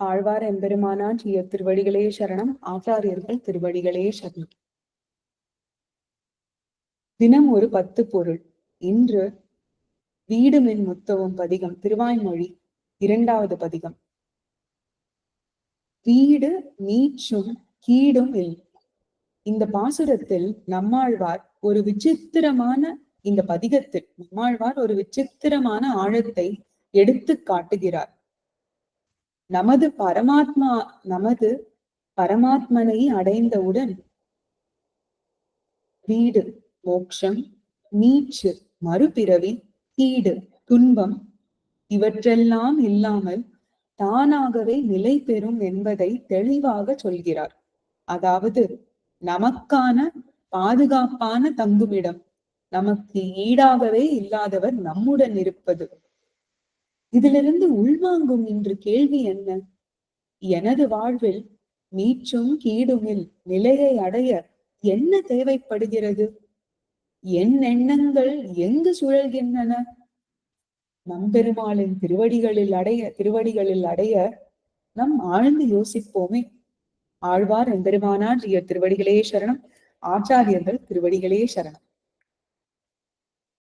ஆழ்வார் எம்பெருமானான் ஜிய திருவடிகளே சரணம். ஆச்சாரியர்கள் திருவடிகளே சரணம். தினம் ஒரு பத்து பொருள். இன்று வீடு மின் முத்தவும் பதிகம். திருவாய்மொழி இரண்டாவது பதிகம். வீடு நீச்சும் கீடும் இல். இந்த பாசுரத்தில் நம்மாழ்வார் ஒரு விசித்திரமான இந்த பதிகத்தில் நம்மாழ்வார் ஒரு விசித்திரமான ஆழத்தை எடுத்து காட்டுகிறார். நமது பரமாத்மா நமது பரமாத்மனை அடைந்தவுடன் வீடு மோட்சம் நீச்சு மறுபிறவி தீடு துன்பம் இவற்றெல்லாம் இல்லாமல் தானாகவே நிலை பெறும் என்பதை தெளிவாக சொல்கிறார். அதாவது நமக்கான பாதுகாப்பான தங்குமிடம் நமக்கு ஈடாகவே இல்லாதவர் நம்முடன் இருப்பது. இதிலிருந்து உள்வாங்கும் இன்று கேள்வி என்ன? எனது வாழ்வில் மீச்சும் கீடுமில் நிலையை அடைய என்ன தேவைப்படுகிறது? என் எண்ணங்கள் எங்கு சுழல்கின்றன? நம்பெருமாளின் திருவடிகளில் அடைய திருவடிகளில் அடைய நம் ஆழ்ந்து யோசிப்போமே. ஆழ்வார் எம்பெருமானார் திருவடிகளே சரணம். ஆச்சாரியர்கள் திருவடிகளே சரணம்.